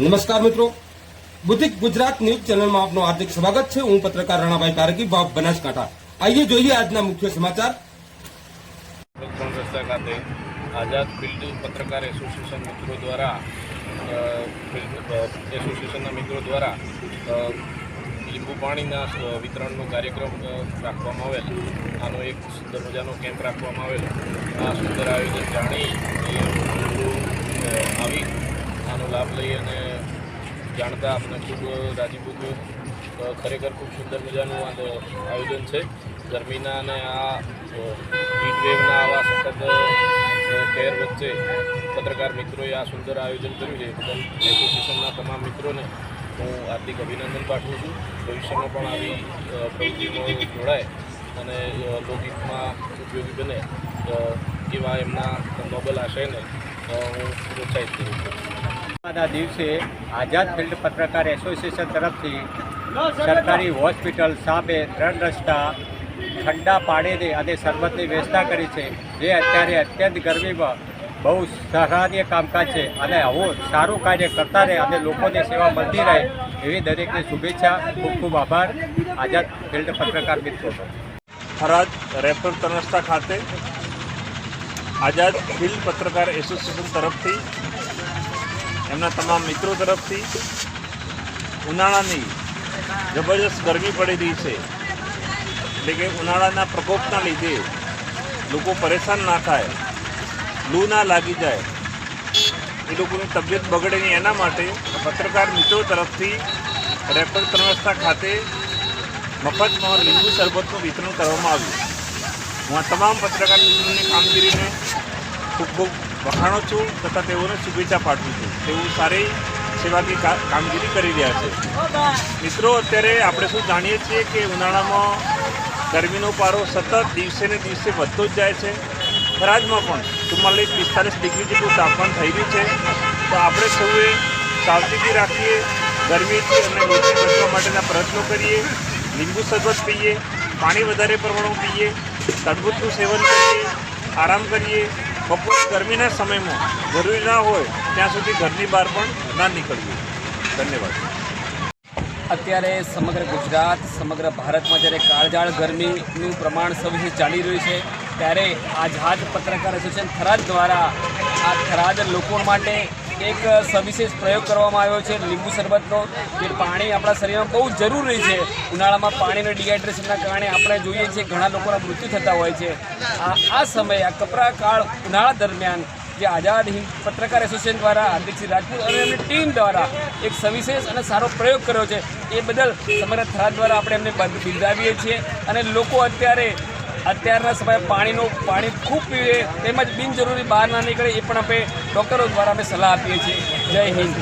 નમસ્કાર મિત્રો. બુદ્ધિક ગુજરાત ન્યૂઝ ચેનલમાં આપનું હાર્દિક સ્વાગત છે. હું પત્રકાર રાણાભાઈ તારકી બાપ બનાસકાંઠા. આઈએ જોઈએ આજના મુખ્ય સમાચાર. ખાતે આઝાદ ફિલ્ડ પત્રકાર એસોસિએશન મિત્રો દ્વારા એસોસિએશનના મિત્રો દ્વારા લીંબુ પાણીના વિતરણનો કાર્યક્રમ રાખવામાં આવેલ. આનો એક સુંદર મજાનો કેમ્પ રાખવામાં આવેલ. આ સુંદર આયોજન જાણી લાભ લઈ અને જાણતા આપણે ખૂબ રાજીપુર ખરેખર ખૂબ સુંદર મજાનું આ આયોજન છે. ગરમીના અને આ હીટ આવા સખત કેર વચ્ચે પત્રકાર મિત્રોએ આ સુંદર આયોજન કર્યું છે. બદલ એસોસિએશનના તમામ મિત્રોને હું હાર્દિક અભિનંદન પાઠવું છું. ભવિષ્યમાં પણ આવી પ્રવૃત્તિમાં જોડાય અને લોકહિતમાં ઉપયોગી બને એવા એમના નોબલ આશયને હું પ્રોત્સાહિત કરું છું. ના દિવસે આઝાદ ફિલ્ડ પત્રકાર એસોસિએશન તરફથી સરકારી હોસ્પિટલ સામે ત્રણ રસ્તા ઠંડા પાણીની અને શરબતની વ્યવસ્થા કરી છે, જે અત્યારે અત્યંત ગરમીમાં બહુ સરાહનીય કામકાજ છે અને આવું સારું કાર્ય કરતા રહે અને લોકોને સેવા મળતી રહે એવી દરેકને શુભેચ્છા, ખૂબ ખૂબ આભાર, આઝાદ ફિલ્ડ પત્રકાર મિત્રો. થરાદ રેફર તરસ્તા ખાતે આઝાદ ફિલ્ડ પત્રકાર એસોસિએશન તરફથી એમના તમામ મિત્રો તરફથી ઉનાળાની જબરજસ્ત ગરમી પડી રહી છે. એટલે કે ઉનાળાના પ્રકોપના લીધે લોકો પરેશાન ના થાય, લૂ ના લાગી જાય. એ લોકોની તબિયત બગડે નહીં એના માટે પત્રકાર મિત્રો તરફથી રેપર તરસ્તા ખાતે મફતમાં લીંબુ શરબતનું વિતરણ કરવામાં આવ્યું. હું આ તમામ પત્રકાર મિત્રોની કામગીરીને ખૂબ વખાણો છું તથા તેઓને શુભેચ્છા પાઠવું છું. તેઓ સારી સેવાની કામગીરી કરી રહ્યા છે. મિત્રો, અત્યારે આપણે શું જાણીએ છીએ કે ઉનાળામાં ગરમીનો પારો સતત દિવસે ને દિવસે વધતો જ જાય છે. થરાદમાં પણ ચુમ્માલીસ, પિસ્તાલીસ ડિગ્રી જેટલું તાપમાન થઈ રહ્યું છે. તો આપણે સૌએ સાવચેતી રાખીએ, ગરમીથી અને લોહીથી બચવા માટેના પ્રયત્નો કરીએ, લીંબુ શરબત પીએ, પાણી વધારે પ્રમાણમાં પીએ તરબૂચનું સેવન કરીએ, આરામ કરીએ બપોરે ગરમીના સમયમાં જરૂરી ના હોય, ત્યાં સુધી ઘરની બહાર પણ ના નીકળવું. ધન્યવાદ. અત્યારે સમગ્ર ગુજરાત, સમગ્ર ભારતમાં જ્યારે કાળજાળ ગરમીનું પ્રમાણ સૌથી ચાલી રહ્યું છે, ત્યારે આઝાદ પત્રકાર એસોસિએશન થરાદ દ્વારા આ થરાદ લોકો માટે એક સવિશેષ પ્રયોગ કરવામાં આવ્યો છે. લીંબુ શરબતનો જે પાણી આપણા શરીરમાં બહુ જરૂરી છે. ઉનાળામાં પાણીના ડિહાઇડ્રેશનના કારણે આપણે જોઈએ છીએ ઘણા લોકોના મૃત્યુ થતા હોય છે. આ આ સમયે, આ કપરા કાળ ઉનાળા દરમિયાન જે આઝાદ હિંદ પત્રકાર એસોસિએશન દ્વારા હાર્દિકસિંહ રાજપૂત અને એમની ટીમ દ્વારા એક સવિશેષ અને સારો પ્રયોગ કર્યો છે. એ બદલ સમગ્ર થરાદ દ્વારા આપણે એમને બિરદાવીએ છીએ અને લોકો અત્યારે અત્યારના સમયે પાણીનું પાણી ખૂબ પીવે, તેમજ બિનજરૂરી બહાર ના નીકળે એ પણ આપણે ડૉક્ટરો દ્વારા અમે સલાહ આપીએ છીએ. જય હિન્દ.